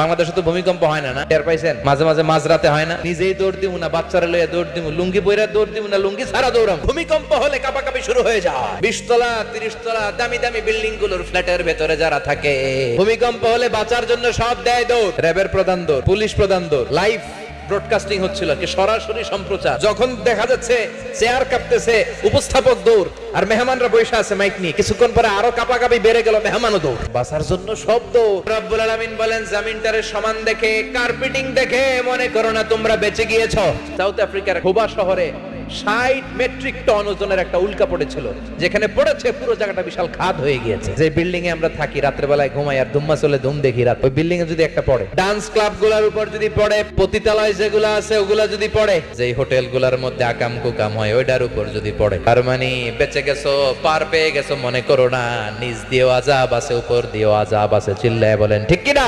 বাংলাদেশে তো ভূমিকম্প হয় না টের পাইছেন? মাঝে মাঝে মাঝরাতে হয় না? নিজেই দৌড় দিব না, বাচ্চারা লইয়া দৌড় দিব লুঙ্গি বইরা দৌড় দিব না, লুঙ্গি সারা দৌড়াম। ভূমিকম্প হলে কাপাকাপি শুরু হয়ে যায়। বিশ তলা তিরিশ তলা দামি দামি বিল্ডিংগুলোর ফ্ল্যাটের ভেতরে যারা থাকে, ভূমিকম্প হলে বাঁচার জন্য সব দেয় দৌড়। র্যাবের প্রধান দৌড়, পুলিশ প্রধান দৌড়, লাইফ ব্রডকাস্টিং হচ্ছিল কি সরাসরি সম্প্রচার। যখন দেখা যাচ্ছে চেয়ার কাঁপতেছে, উপস্থাপক দৌড়, আর মেহমানরা বসে আছে মাইক নিয়ে, কিছুক্ষণ পরে আরও কাপাকাপি বেড়ে গেল মেহমানও দৌড়। বাসার জন্য সব দৌড়। রব্বুল আলামিন বলেন, জামিনটারে সমান দেখে কার্পেটিং দেখে, মনে করো না তোমরা বেঁচে গিয়েছো। সাউথ আফ্রিকার খুবা শহরে ষাট মেট্রিক টন ওজনের একটা উল্কা পড়েছিল, যেখানে পড়েছে পুরো জায়গাটা বিশাল খাদ হয়ে গিয়েছে। যে বিল্ডিং এ আমরা থাকি বেলায় ঘুমাই আর ধুম্মা চলে ধুম দেখি রাত। ওই বিল্ডিং এ যদি একটা পড়ে ডান্স ক্লাবগুলার উপর যদি পড়ে, পতিতালয় যেগুলো আছে ওগুলা যদি পড়ে, যেই হোটেলগুলার মধ্যে আকাম কুকাম হয়, ওইটার উপর যদি পড়ে। তার মানে বেঁচে গেছো, পার পেয়ে গেছো, মনে করো না, নিচ দিয়েও আজাব আছে, উপর দিয়েও আজাব আছে, চিল্লায় বলেন, ঠিক কিনা?